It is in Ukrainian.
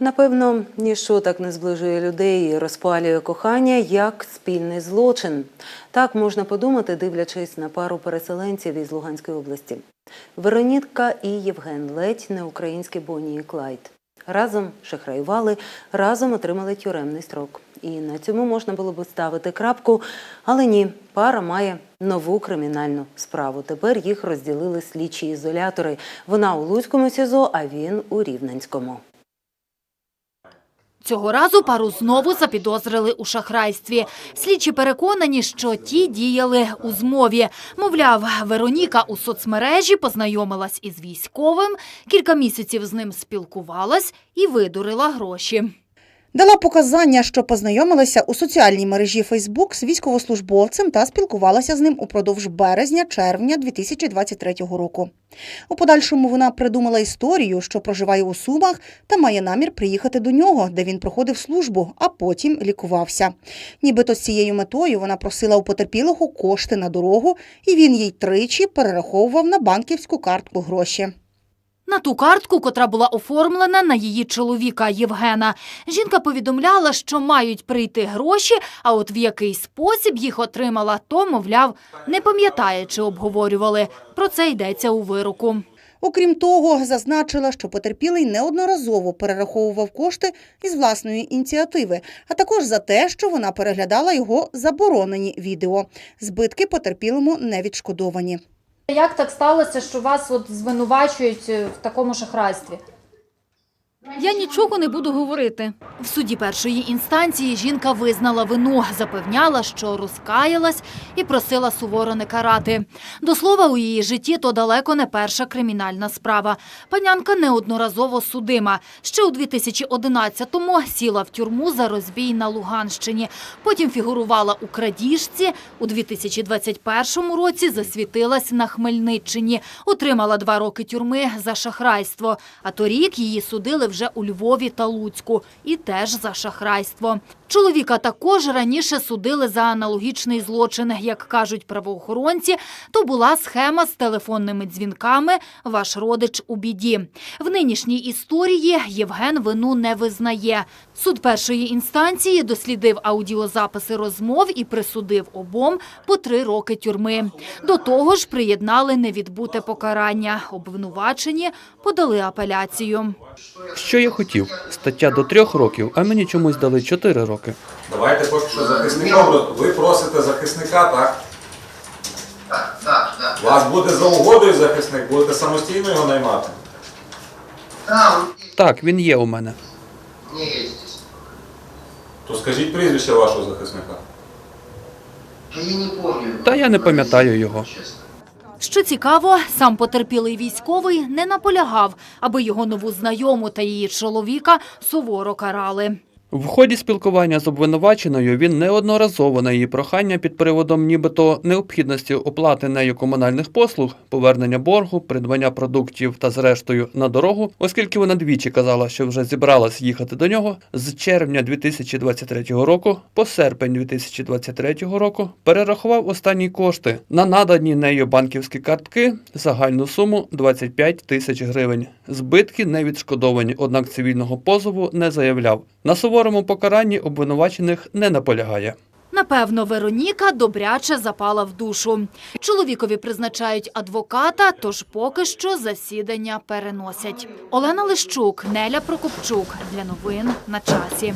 Напевно, ніщо так не зближує людей і розпалює кохання, як спільний злочин. Так можна подумати, дивлячись на пару переселенців із Луганської області. Веронітка і Євген ледь не українські Бонні і Клайд. Разом шахраювали, разом отримали тюремний строк. І на цьому можна було би ставити крапку, але ні, пара має нову кримінальну справу. Тепер їх розділили слідчі ізолятори. Вона у Луцькому СІЗО, а він у Рівненському. Цього разу пару знову запідозрили у шахрайстві. Слідчі переконані, що ті діяли у змові. Мовляв, Вероніка у соцмережі познайомилась із військовим, кілька місяців з ним спілкувалась і видурила гроші. Дала показання, що познайомилася у соціальній мережі Фейсбук з військовослужбовцем та спілкувалася з ним упродовж березня-червня 2023 року. У подальшому вона придумала історію, що проживає у Сумах та має намір приїхати до нього, де він проходив службу, а потім лікувався. Нібито з цією метою вона просила у потерпілого кошти на дорогу, і він їй тричі перераховував на банківську картку гроші. На ту картку, котра була оформлена на її чоловіка Євгена. Жінка повідомляла, що мають прийти гроші, а от в який спосіб їх отримала, то, мовляв, не пам'ятає, чи обговорювали. Про це йдеться у вироку. Окрім того, зазначила, що потерпілий неодноразово перераховував кошти із власної ініціативи, а також за те, що вона переглядала його заборонені відео. Збитки потерпілому не відшкодовані. Як так сталося, що вас от звинувачують е, в такому шахрайстві? Я нічого не буду говорити. В суді першої інстанції жінка визнала вину, запевняла, що розкаялась і просила суворо не карати. До слова, у її житті то далеко не перша кримінальна справа. Панянка неодноразово судима. Ще у 2011-му сіла в тюрму за розбій на Луганщині. Потім фігурувала у крадіжці. У 2021 році засвітилась на Хмельниччині. Отримала два роки тюрми за шахрайство. А торік її судили вже у Львові та Луцьку. І теж за шахрайство. Чоловіка також раніше судили за аналогічний злочин. Як кажуть правоохоронці, то була схема з телефонними дзвінками «Ваш родич у біді». В нинішній історії Євген вину не визнає. Суд першої інстанції дослідив аудіозаписи розмов і присудив обом по три роки тюрми. До того ж приєднали невідбуте покарання. Обвинувачені подали апеляцію. Що я хотів? Стаття до трьох років, а мені чомусь дали чотири роки. Давайте поки що захисника. Ви просите захисника, так? Так, так, так. У вас буде за угодою захисник, будете самостійно його наймати. Так, він є у мене. не есть здесь. То скажіть прізвище вашого захисника. Да я не помню. Та я не пам'ятаю його. Честно. Що цікаво, сам потерпілий військовий не наполягав, аби його нову знайому та її чоловіка суворо карали. В ході спілкування з обвинуваченою він неодноразово на її прохання під приводом нібито необхідності оплати нею комунальних послуг, повернення боргу, придбання продуктів та зрештою на дорогу, оскільки вона двічі казала, що вже зібралась їхати до нього, з червня 2023 року по серпень 2023 року перерахував останні кошти на надані нею банківські картки загальну суму 25 тисяч гривень. Збитки не відшкодовані, однак цивільного позову не заявляв. На суворому покаранні обвинувачених не наполягає. Напевно, Вероніка добряче запала в душу. Чоловікові призначають адвоката, тож поки що засідання переносять. Олена Лищук, Неля Прокопчук. Для новин на часі.